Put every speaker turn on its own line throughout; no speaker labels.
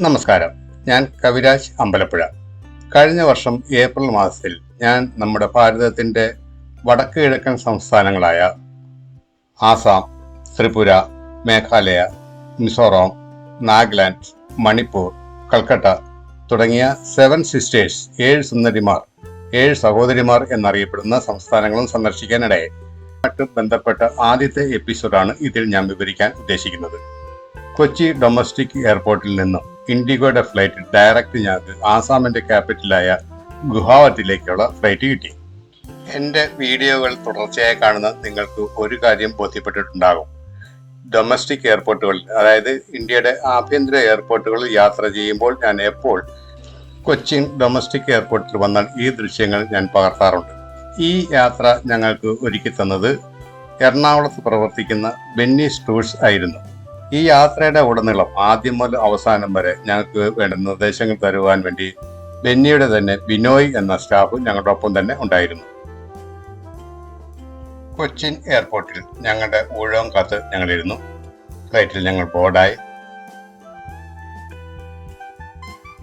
നമസ്കാരം. ഞാൻ കവിരാജ് അമ്പലപ്പുഴ. കഴിഞ്ഞ വർഷം ഏപ്രിൽ മാസത്തിൽ ഞാൻ നമ്മുടെ ഭാരതത്തിന്റെ വടക്ക് കിഴക്കൻ സംസ്ഥാനങ്ങളായ ആസാം ത്രിപുര മേഘാലയ മിസോറാം നാഗാലാൻഡ് മണിപ്പൂർ കൽക്കട്ട തുടങ്ങിയ സെവൻ സിസ്റ്റേഴ്സ് ഏഴ് സുന്ദരിമാർ ഏഴ് സഹോദരിമാർ എന്നറിയപ്പെടുന്ന സംസ്ഥാനങ്ങളും സന്ദർശിക്കാനിടയായി. മറ്റും ബന്ധപ്പെട്ട ആദ്യത്തെ എപ്പിസോഡാണ് ഇതിൽ ഞാൻ വിവരിക്കാൻ ഉദ്ദേശിക്കുന്നത്. കൊച്ചി ഡൊമസ്റ്റിക് എയർപോർട്ടിൽ നിന്നും ഇൻഡിഗോയുടെ ഫ്ലൈറ്റ് ഡയറക്റ്റ് ഞങ്ങൾക്ക് ആസാമിന്റെ ക്യാപിറ്റലായ ഗുഹാവത്തിലേക്കുള്ള ഫ്ലൈറ്റ് കിട്ടി. എന്റെ വീഡിയോകൾ തുടർച്ചയായി കാണുന്ന നിങ്ങൾക്ക് ഒരു കാര്യം ബോധ്യപ്പെട്ടിട്ടുണ്ടാകും. ഡൊമസ്റ്റിക് എയർപോർട്ടുകളിൽ അതായത് ഇന്ത്യയുടെ ആഭ്യന്തര എയർപോർട്ടുകളിൽ യാത്ര ചെയ്യുമ്പോൾ ഞാൻ എപ്പോൾ കൊച്ചിൻ ഡൊമസ്റ്റിക് എയർപോർട്ടിൽ വന്നാൽ ഈ ദൃശ്യങ്ങൾ ഞാൻ പകർത്താറുണ്ട്. ഈ യാത്ര ഞങ്ങൾക്ക് ഒരുക്കി തന്നത് എറണാകുളത്ത് പ്രവർത്തിക്കുന്ന ബെന്നീസ് ടൂൾസ് ആയിരുന്നു. ഈ യാത്രയുടെ ഉടനീളം ആദ്യം മുതൽ അവസാനം വരെ ഞങ്ങൾക്ക് വേണ്ട നിർദ്ദേശങ്ങൾ തരുവാൻ വേണ്ടി ബെന്നിയുടെ തന്നെ ബിനോയ് എന്ന സ്റ്റാഫ് ഞങ്ങളുടെ ഒപ്പം തന്നെ ഉണ്ടായിരുന്നു. കൊച്ചിൻ എയർപോർട്ടിൽ ഞങ്ങളുടെ ഊഴവും കാത്ത് ഞങ്ങളിരുന്നു. ഫ്ലൈറ്റിൽ ഞങ്ങൾ ബോർഡായി.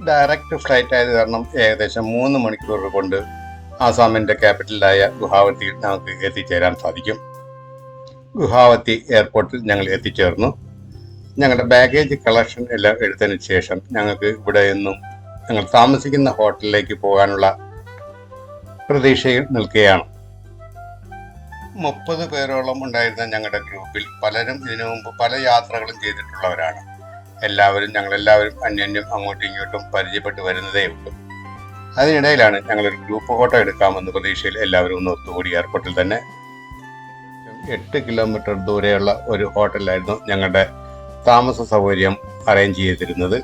ഡയറക്റ്റ് ഫ്ലൈറ്റ് ആയത് കാരണം ഏകദേശം മൂന്ന് മണിക്കൂർ കൊണ്ട് ആസാമിന്റെ ക്യാപിറ്റലായ ഗുഹാവത്തിയിൽ ഞങ്ങൾക്ക് എത്തിച്ചേരാൻ സാധിക്കും. ഗുഹാവത്തി എയർപോർട്ടിൽ ഞങ്ങൾ എത്തിച്ചേർന്നു. ഞങ്ങളുടെ ബാഗേജ് കളക്ഷൻ എല്ലാം എടുത്തതിന് ശേഷം ഞങ്ങൾക്ക് ഇവിടെ നിന്നും ഞങ്ങൾ താമസിക്കുന്ന ഹോട്ടലിലേക്ക് പോകാനുള്ള പ്രതീക്ഷയിൽ നിൽക്കുകയാണ്. മുപ്പത് പേരോളം ഉണ്ടായിരുന്ന ഞങ്ങളുടെ ഗ്രൂപ്പിൽ പലരും ഇതിനു മുമ്പ് പല യാത്രകളും ചെയ്തിട്ടുള്ളവരാണ്. എല്ലാവരും ഞങ്ങളെല്ലാവരും അന്യോന്യം അങ്ങോട്ടും ഇങ്ങോട്ടും പരിചയപ്പെട്ട് വരുന്നതേ ഉള്ളൂ. അതിനിടയിലാണ് ഞങ്ങളൊരു ഗ്രൂപ്പ് ഫോട്ടോ എടുക്കാമെന്ന പ്രതീക്ഷയിൽ എല്ലാവരും ഒന്ന് ഒത്തുകൂടി എയർപോർട്ടിൽ തന്നെ. എട്ട് കിലോമീറ്റർ ദൂരെയുള്ള ഒരു ഹോട്ടലായിരുന്നു ഞങ്ങളുടെ താമസ സൗകര്യം അറേഞ്ച് ചെയ്തിരുന്നത്.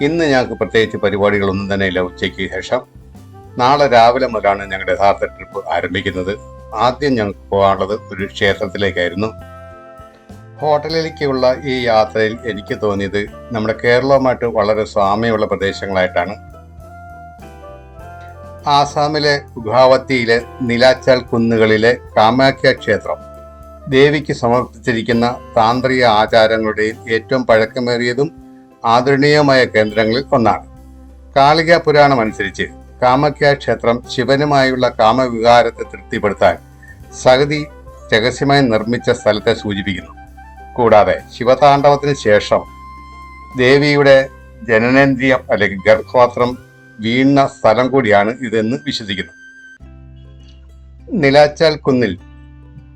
ഇന്ന് ഞങ്ങൾക്ക് പ്രത്യേകിച്ച് പരിപാടികളൊന്നും തന്നെ ഇല്ല ഉച്ചയ്ക്ക് ശേഷം. നാളെ രാവിലെ മുതലാണ് ഞങ്ങളുടെ യഥാർത്ഥ ട്രിപ്പ് ആരംഭിക്കുന്നത്. ആദ്യം ഞങ്ങൾക്ക് പോകാനുള്ളത് ഒരു ക്ഷേത്രത്തിലേക്കായിരുന്നു. ഹോട്ടലിലേക്കുള്ള ഈ യാത്രയിൽ എനിക്ക് തോന്നിയത് നമ്മുടെ കേരളവുമായിട്ട് വളരെ സാമ്യമുള്ള പ്രദേശങ്ങളായിട്ടാണ്. ആസാമിലെ ഗുവാഹത്തിയിലെ നിലാച്ചാൽ കുന്നുകളിലെ കാമാഖ്യ ക്ഷേത്രം. ദേവിക്ക് സമർപ്പിച്ചിരിക്കുന്ന താന്ത്രിക ആചാരങ്ങളുടെയും ഏറ്റവും പഴക്കമേറിയതും ആദരണീയമായ കേന്ദ്രങ്ങളിൽ ഒന്നാണ്. കാളിക പുരാണം അനുസരിച്ച് കാമക്യ ക്ഷേത്രം ശിവനുമായുള്ള കാമവികാരത്തെ തൃപ്തിപ്പെടുത്താൻ സഗതി രഹസ്യമായി നിർമ്മിച്ച സ്ഥലത്തെ സൂചിപ്പിക്കുന്നു. കൂടാതെ ശിവതാണ്ഡവത്തിന് ശേഷം ദേവിയുടെ ജനനേന്ദ്രിയം അല്ലെങ്കിൽ ഗർഭപാത്രം വീണ സ്ഥലം കൂടിയാണ് ഇതെന്ന് വിശ്വസിക്കുന്നു. നിലാച്ചാൽ കുന്നിൽ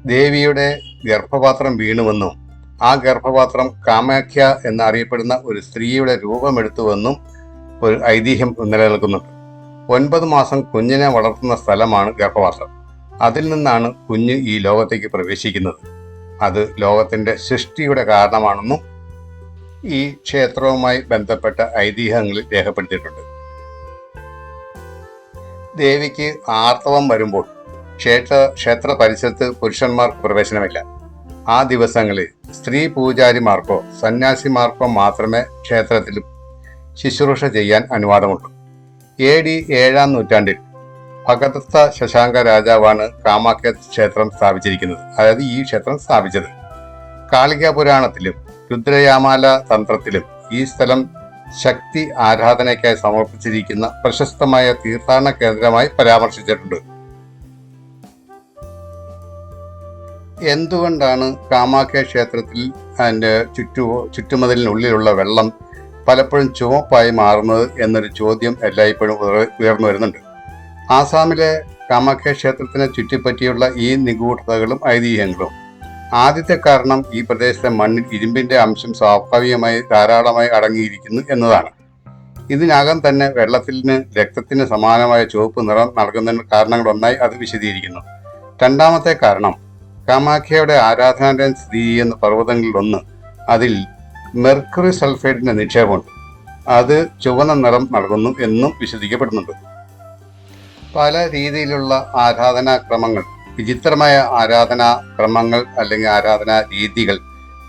ദേവിയുടെ ഗർഭപാത്രം വീണുവെന്നും ആ ഗർഭപാത്രം കാമാഖ്യ എന്നറിയപ്പെടുന്ന ഒരു സ്ത്രീയുടെ രൂപമെടുത്തുവെന്നും ഒരു ഐതിഹ്യം നിലനിൽക്കുന്നുണ്ട്. ഒൻപത് മാസം കുഞ്ഞിനെ വളർത്തുന്ന സ്ഥലമാണ് ഗർഭപാത്രം. അതിൽ നിന്നാണ് കുഞ്ഞ് ഈ ലോകത്തേക്ക് പ്രവേശിക്കുന്നത്. അത് ലോകത്തിന്റെ സൃഷ്ടിയുടെ കാരണമാണെന്നും ഈ ക്ഷേത്രവുമായി ബന്ധപ്പെട്ട ഐതിഹ്യങ്ങളിൽ രേഖപ്പെടുത്തിയിട്ടുണ്ട്. ദേവിക്ക് ആർത്തവം വരുമ്പോൾ ക്ഷേത്ര ക്ഷേത്ര പരിസരത്ത് പുരുഷന്മാർക്ക് പ്രവേശനമില്ല. ആ ദിവസങ്ങളിൽ സ്ത്രീ പൂജാരിമാർക്കോ സന്യാസിമാർക്കോ മാത്രമേ ക്ഷേത്രത്തിൽ ശുശ്രൂഷ ചെയ്യാൻ അനുവാദമുള്ളൂ. എ ഡി ഏഴാം നൂറ്റാണ്ടിൽ ഭഗദത്ത ശശാങ്ക രാജാവാണ് കാമാഖ്യ ക്ഷേത്രം സ്ഥാപിച്ചിരിക്കുന്നത്. അതായത് ഈ ക്ഷേത്രം സ്ഥാപിച്ചത്. കാളിക പുരാണത്തിലും രുദ്രയാമാല തന്ത്രത്തിലും ഈ സ്ഥലം ശക്തി ആരാധനയ്ക്കായി സമർപ്പിച്ചിരിക്കുന്ന പ്രശസ്തമായ തീർത്ഥാടന കേന്ദ്രമായി പരാമർശിച്ചിട്ടുണ്ട്. എന്തുകൊണ്ടാണ് കാമാഖ്യ ക്ഷേത്രത്തിൽ അതിന്റെ ചുറ്റു ചുറ്റുമതിലിനുള്ളിലുള്ള വെള്ളം പലപ്പോഴും ചുവപ്പായി മാറുന്നത് എന്നൊരു ചോദ്യം എല്ലായ്പ്പോഴും ഉയർന്നു വരുന്നുണ്ട്. ആസാമിലെ കാമാഖ്യ ക്ഷേത്രത്തിനെ ചുറ്റിപ്പറ്റിയുള്ള ഈ നിഗൂഢതകളും ഐതിഹ്യങ്ങളും ആദ്യത്തെ കാരണം ഈ പ്രദേശത്തെ മണ്ണിൽ ഇരുമ്പിന്റെ അംശം സ്വാഭാവികമായി ധാരാളമായി അടങ്ങിയിരിക്കുന്നു എന്നതാണ്. ഇതിനകം തന്നെ വെള്ളത്തിന് രക്തത്തിന് സമാനമായ ചുവപ്പ് നിറം നൽകുന്നതിന് കാരണങ്ങളൊന്നായി അത് വിശദീകരിക്കുന്നു. രണ്ടാമത്തെ കാരണം കാമാഖ്യയുടെ ആരാധനാലയം സ്ഥിതി ചെയ്യുന്ന പർവതങ്ങളിലൊന്ന് അതിൽ മെർക്കുറി സൾഫൈഡിന്റെ നിക്ഷേപമുണ്ട്. അത് ചുവന്ന നിറം നൽകുന്നു എന്നും വിശദിക്കപ്പെടുന്നുണ്ട് പല രീതിയിലുള്ള ആരാധനാക്രമങ്ങൾ വിചിത്രമായ ആരാധനാ ക്രമങ്ങൾ അല്ലെങ്കിൽ ആരാധനാ രീതികൾ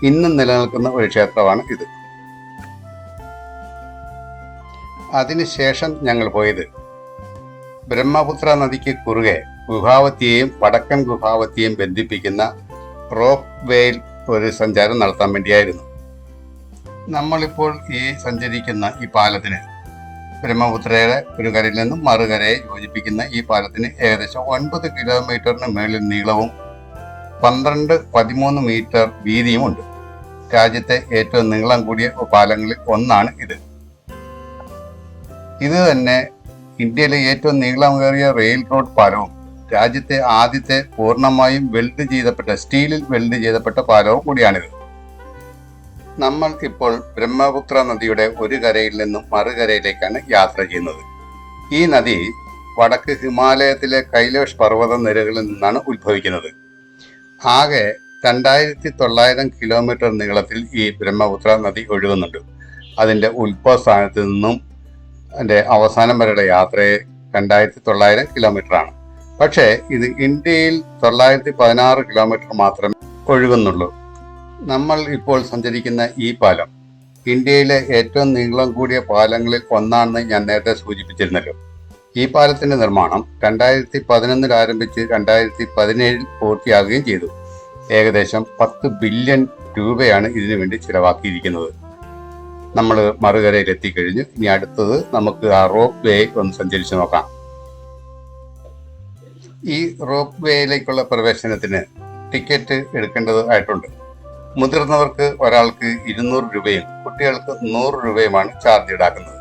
ഇന്നും നിലനിൽക്കുന്ന ഒരു ക്ഷേത്രമാണ് ഇത്. അതിനുശേഷം ഞങ്ങൾ പോയത് ബ്രഹ്മപുത്ര നദിക്ക് കുറുകെ ഗുഹാവത്തിയെയും വടക്കൻ ഗുഹാവത്തിയെയും ബന്ധിപ്പിക്കുന്ന റോപ്പ് വേയിൽ ഒരു സഞ്ചാരം നടത്താൻ വേണ്ടിയായിരുന്നു. നമ്മളിപ്പോൾ ഈ സഞ്ചരിക്കുന്ന ഈ പാലത്തിന് ബ്രഹ്മപുത്രയുടെ ഒരു കരയിൽ നിന്നും മറുകരയെ യോജിപ്പിക്കുന്ന ഈ പാലത്തിന് ഏകദേശം ഒൻപത് കിലോമീറ്ററിന് മേളിൽ നീളവും പന്ത്രണ്ട് പതിമൂന്ന് മീറ്റർ വീതിയുമുണ്ട് രാജ്യത്തെ ഏറ്റവും നീളം കൂടിയ പാലങ്ങളിൽ ഒന്നാണ് ഇത്. ഇത് തന്നെ ഇന്ത്യയിലെ ഏറ്റവും നീളമേറിയ റെയിൽ റോഡ് പാലവും രാജ്യത്തെ ആദ്യത്തെ പൂർണമായും വെൽഡ് ചെയ്തപ്പെട്ട സ്റ്റീലിൽ വെൽഡ് ചെയ്തപ്പെട്ട പാലവും കൂടിയാണിത്. നമ്മൾ ഇപ്പോൾ ബ്രഹ്മപുത്ര നദിയുടെ ഒരു കരയിൽ നിന്നും മറുകരയിലേക്കാണ് യാത്ര ചെയ്യുന്നത്. ഈ നദി വടക്ക് ഹിമാലയത്തിലെ കൈലാഷ് പർവത നിരകളിൽ നിന്നാണ് ഉത്ഭവിക്കുന്നത്. ആകെ രണ്ടായിരത്തി തൊള്ളായിരം കിലോമീറ്റർ നീളത്തിൽ ഈ ബ്രഹ്മപുത്ര നദി ഒഴുകുന്നുണ്ട്. അതിന്റെ ഉത്ഭവസ്ഥാനത്ത് നിന്നും അതിന്റെ അവസാനം വരെയുള്ള യാത്രയെ രണ്ടായിരത്തി തൊള്ളായിരം കിലോമീറ്റർ ആണ്. പക്ഷേ ഇത് ഇന്ത്യയിൽ തൊള്ളായിരത്തി പതിനാറ് കിലോമീറ്റർ മാത്രമേ ഒഴുകുന്നുള്ളൂ. നമ്മൾ ഇപ്പോൾ സഞ്ചരിക്കുന്ന ഈ പാലം ഇന്ത്യയിലെ ഏറ്റവും നീളം കൂടിയ പാലങ്ങളിൽ ഒന്നാണെന്ന് ഞാൻ നേരത്തെ സൂചിപ്പിച്ചിരുന്നല്ലോ. ഈ പാലത്തിന്റെ നിർമ്മാണം രണ്ടായിരത്തി പതിനൊന്നിൽ ആരംഭിച്ച് രണ്ടായിരത്തി പതിനേഴിൽ പൂർത്തിയാകുകയും ചെയ്തു. ഏകദേശം പത്ത് ബില്യൺ രൂപയാണ് ഇതിനു വേണ്ടി ചിലവാക്കിയിരിക്കുന്നത്. നമ്മൾ മറുകരയിൽ എത്തിക്കഴിഞ്ഞു ഇനി അടുത്തത് നമുക്ക് ആ റോപ്പ് വേ ഒന്ന് സഞ്ചരിച്ചു നോക്കാം. ഈ റോപ്പ് വേയിലേക്കുള്ള പ്രവേശനത്തിന് ടിക്കറ്റ് എടുക്കേണ്ടത് ആയിട്ടുണ്ട്. മുതിർന്നവർക്ക് ഒരാൾക്ക് ഇരുന്നൂറ് രൂപയും കുട്ടികൾക്ക് നൂറ് രൂപയുമാണ് ചാർജ് ഈടാക്കുന്നത്.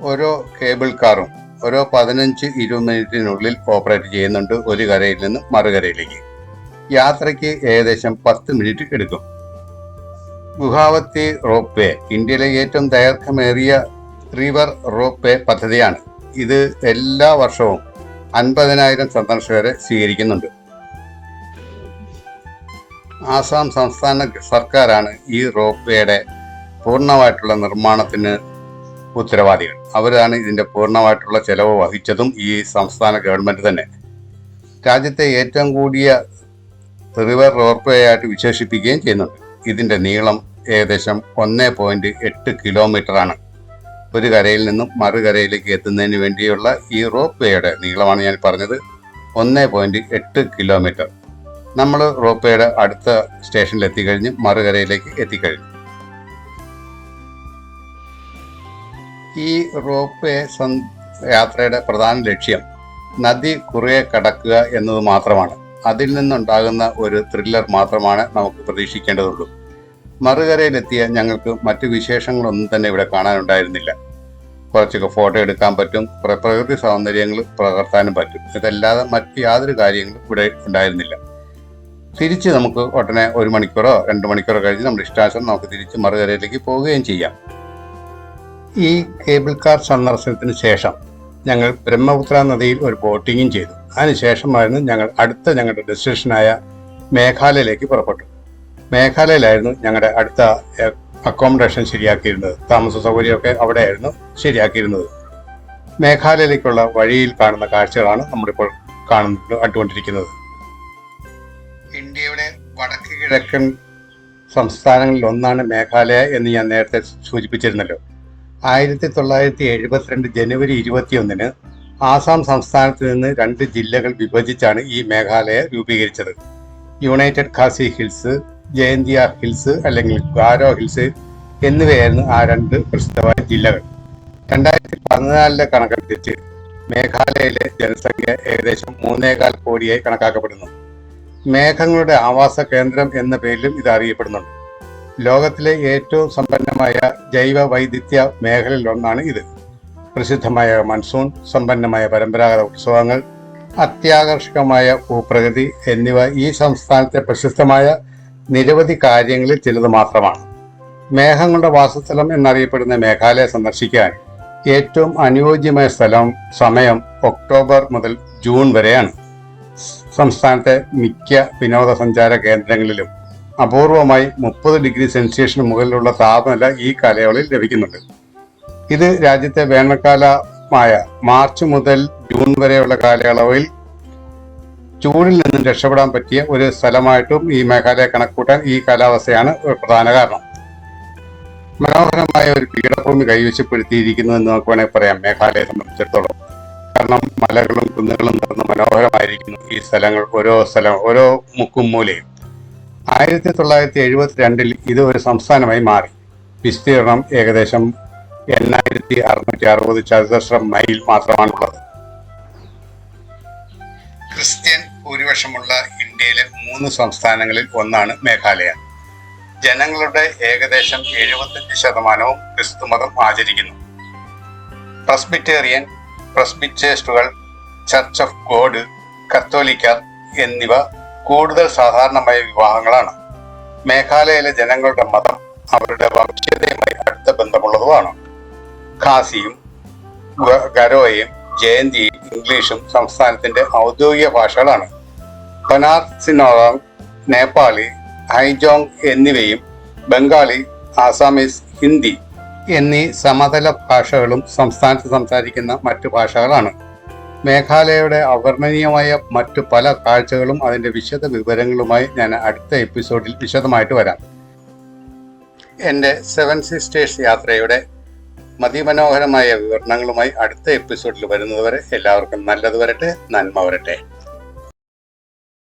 ഓരോ കേബിൾ കാറും ഓരോ പതിനഞ്ച് ഇരുപത് മിനിറ്റിനുള്ളിൽ ഓപ്പറേറ്റ് ചെയ്യുന്നുണ്ട് ഒരു കരയിൽ നിന്ന് മറുകരയിലേക്ക്. യാത്രയ്ക്ക് ഏകദേശം പത്ത് മിനിറ്റ് എടുക്കും. ഗുഹാവത്തി റോപ്പ് വേ ഇന്ത്യയിലെ ഏറ്റവും ദൈർഘ്യമേറിയ റിവർ റോപ്പ് വേ പദ്ധതിയാണ്. ഇത് എല്ലാ വർഷവും അൻപതിനായിരം സന്ദർശകരെ സ്വീകരിക്കുന്നുണ്ട്. ആസാം സംസ്ഥാന സർക്കാരാണ് ഈ റോപ്പ് വേയുടെ പൂർണമായിട്ടുള്ള നിർമ്മാണത്തിന് ഉത്തരവാദികൾ. അവരാണ് ഇതിന്റെ പൂർണമായിട്ടുള്ള ചെലവ് വഹിച്ചതും ഈ സംസ്ഥാന ഗവൺമെന്റ് തന്നെ. രാജ്യത്തെ ഏറ്റവും കൂടിയ റിവർ റോപ്പ് വേ ആയിട്ട് വിശേഷിപ്പിക്കുകയും ചെയ്യുന്നുണ്ട്. ഇതിന്റെ നീളം ഏകദേശം ഒന്നേ പോയിന്റ് എട്ട് കിലോമീറ്റർ ആണ് ഒരു കരയിൽ നിന്നും മറുകരയിലേക്ക് എത്തുന്നതിന് വേണ്ടിയുള്ള ഈ റോപ്പ് വേയുടെ നീളമാണ് ഞാൻ പറഞ്ഞത്. ഒന്നേ പോയിന്റ് എട്ട് കിലോമീറ്റർ. നമ്മൾ റോപ്പ് വേയുടെ അടുത്ത സ്റ്റേഷനിൽ എത്തിക്കഴിഞ്ഞ് മറുകരയിലേക്ക് എത്തിക്കഴിഞ്ഞു. ഈ റോപ്പ് വേ യാത്രയുടെ പ്രധാന ലക്ഷ്യം നദി കുറേ കടക്കുക എന്നത് മാത്രമാണ്. അതിൽ നിന്നുണ്ടാകുന്ന ഒരു ത്രില്ലർ മാത്രമാണ് നമുക്ക് പ്രതീക്ഷിക്കേണ്ടതുള്ളൂ. മറുകരയിലെത്തിയ ഞങ്ങൾക്ക് മറ്റു വിശേഷങ്ങളൊന്നും തന്നെ ഇവിടെ കാണാനുണ്ടായിരുന്നില്ല. കുറച്ചൊക്കെ ഫോട്ടോ എടുക്കാൻ പറ്റും പ്രകൃതി സൗന്ദര്യങ്ങൾ പകർത്താനും പറ്റും. ഇതല്ലാതെ മറ്റു യാതൊരു കാര്യങ്ങളും ഇവിടെ ഉണ്ടായിരുന്നില്ല. തിരിച്ച് നമുക്ക് ഉടനെ ഒരു മണിക്കൂറോ രണ്ട് മണിക്കൂറോ കഴിഞ്ഞ് നമ്മുടെ ഇഷ്ടാശം നമുക്ക് തിരിച്ച് മറുകരയിലേക്ക് പോവുകയും ചെയ്യാം. ഈ കേബിൾ കാർ സന്ദർശനത്തിന് ശേഷം ഞങ്ങൾ ബ്രഹ്മപുത്ര നദിയിൽ ഒരു ബോട്ടിങ്ങും ചെയ്തു. അതിനുശേഷമായിരുന്നു ഞങ്ങൾ അടുത്ത ഞങ്ങളുടെ ഡെസ്റ്റിനേഷനായ മേഘാലയയിലേക്ക് പുറപ്പെട്ടു. മേഘാലയയിലായിരുന്നു ഞങ്ങളുടെ അടുത്ത അക്കോമഡേഷൻ ശരിയാക്കിയിരുന്നത്. താമസ സൗകര്യമൊക്കെ അവിടെയായിരുന്നു ശരിയാക്കിയിരുന്നത്. മേഘാലയയിലേക്കുള്ള വഴിയിൽ കാണുന്ന കാഴ്ചകളാണ് നമ്മളിപ്പോൾ കാണുന്നത് കണ്ടുകൊണ്ടിരിക്കുന്നത്. ഇന്ത്യയുടെ വടക്ക് കിഴക്കൻ സംസ്ഥാനങ്ങളിൽ ഒന്നാണ് മേഘാലയ എന്ന് ഞാൻ നേരത്തെ സൂചിപ്പിച്ചിരുന്നല്ലോ. ആയിരത്തി തൊള്ളായിരത്തി എഴുപത്തിരണ്ട് ജനുവരി ഇരുപത്തിയൊന്നിന് ആസാം സംസ്ഥാനത്ത് നിന്ന് രണ്ട് ജില്ലകൾ വിഭജിച്ചാണ് ഈ മേഘാലയ രൂപീകരിച്ചത്. United Khasi hills Jaintia hills അല്ലെങ്കിൽ ഗാരോ ഹിൽസ് എന്നിവയായിരുന്നു ആ രണ്ട് പ്രസിദ്ധമായ ജില്ലകൾ. രണ്ടായിരത്തി പതിനാലിലെ കണക്കനുസരിച്ച് മേഘാലയയിലെ ജനസംഖ്യ ഏകദേശം മൂന്നേകാൽ കോടിയായി കണക്കാക്കപ്പെടുന്നു. മേഘങ്ങളുടെ ആവാസ കേന്ദ്രം എന്ന പേരിലും ഇത് അറിയപ്പെടുന്നുണ്ട്. ലോകത്തിലെ ഏറ്റവും സമ്പന്നമായ ജൈവ വൈവിധ്യ മേഖലയിൽ ഒന്നാണ് ഇത്. പ്രസിദ്ധമായ മൺസൂൺ സമ്പന്നമായ പരമ്പരാഗത ഉത്സവങ്ങൾ അത്യാകർഷകമായ ഭൂപ്രകൃതി എന്നിവ ഈ സംസ്ഥാനത്തെ പ്രശസ്തമായ നിരവധി കാര്യങ്ങളിൽ ചിലത് മാത്രമാണ്. മേഘങ്ങളുടെ വാസസ്ഥലം എന്നറിയപ്പെടുന്ന മേഘാലയ സന്ദർശിക്കാൻ ഏറ്റവും അനുയോജ്യമായ സ്ഥലം സമയം ഒക്ടോബർ മുതൽ ജൂൺ വരെയാണ്. സംസ്ഥാനത്തെ മിക്ക വിനോദസഞ്ചാര കേന്ദ്രങ്ങളിലും അപൂർവമായി മുപ്പത് ഡിഗ്രി സെൽഷ്യസിന് മുകളിലുള്ള താപനില ഈ കാലയളവിൽ ലഭിക്കുന്നുണ്ട്. ഇത് രാജ്യത്തെ വേനൽക്കാലമായ മാർച്ച് മുതൽ ജൂൺ വരെയുള്ള കാലയളവിൽ ചൂടിൽ നിന്നും രക്ഷപ്പെടാൻ പറ്റിയ ഒരു സ്ഥലമായിട്ടും ഈ മേഘാലയ കണക്കൂട്ടാൻ ഈ കാലാവസ്ഥയാണ് പ്രധാന കാരണം. മനോഹരമായ ഒരു പീഠഭൂമി കൈവശപ്പെടുത്തിയിരിക്കുന്നു എന്ന് നമുക്ക് വേണമെങ്കിൽ പറയാം മേഘാലയെ സംബന്ധിച്ചിടത്തോളം. കാരണം മലകളും കുന്നുകളും നിറഞ്ഞ മനോഹരമായിരിക്കുന്നു ഈ സ്ഥലങ്ങൾ ഓരോ സ്ഥലം ഓരോ മുക്കും മൂലയും. ആയിരത്തി തൊള്ളായിരത്തി എഴുപത്തിരണ്ടിൽ ഇത് ഒരു സംസ്ഥാനമായി മാറി. വിസ്തീർണം ഏകദേശം എണ്ണായിരത്തി അറുന്നൂറ്റി അറുപത് ചതുരശ്ര മൈൽ മാത്രമാണുള്ളത്. ക്രിസ്ത്യൻ ഭൂരിപക്ഷമുള്ള ഇന്ത്യയിലെ മൂന്ന് സംസ്ഥാനങ്ങളിൽ ഒന്നാണ് മേഘാലയ. ജനങ്ങളുടെ ഏകദേശം എഴുപത്തഞ്ച് ശതമാനവും ക്രിസ്തുമതം ആചരിക്കുന്നു. പ്രസ്ബിറ്റേറിയൻ പ്രസ്ബിറ്റേസ്റ്റുകൾ ചർച്ച് ഓഫ് ഗോഡ് കത്തോലിക്കർ എന്നിവ കൂടുതൽ സാധാരണമായ വിവാഹങ്ങളാണ്. മേഘാലയയിലെ ജനങ്ങളുടെ മതം അവരുടെ വംശീയതയുമായി അടുത്ത ബന്ധമുള്ളതുമാണ്. ഖാസിയും ഗരോയും ജയന്തിയും ഇംഗ്ലീഷും സംസ്ഥാനത്തിന്റെ ഔദ്യോഗിക ഭാഷകളാണ്. പനാർ സിനോറം നേപ്പാളി ഹൈജോങ് എന്നിവയും ബംഗാളി ആസാമീസ് ഹിന്ദി എന്നീ സമതല ഭാഷകളും സംസ്ഥാനത്ത് സംസാരിക്കുന്ന മറ്റു ഭാഷകളാണ്. മേഘാലയയുടെ അവർണനീയമായ മറ്റു പല കാഴ്ചകളും അതിന്റെ വിശദ വിവരങ്ങളുമായി ഞാൻ അടുത്ത എപ്പിസോഡിൽ വിശദമായിട്ട് വരാം. എന്റെ സെവൻ സിസ്റ്റേഴ്സ് യാത്രയുടെ മതിമനോഹരമായ വിവരണങ്ങളുമായി അടുത്ത എപ്പിസോഡിൽ വരുന്നതുവരെ എല്ലാവർക്കും നല്ലത് വരട്ടെ നന്മ വരട്ടെ.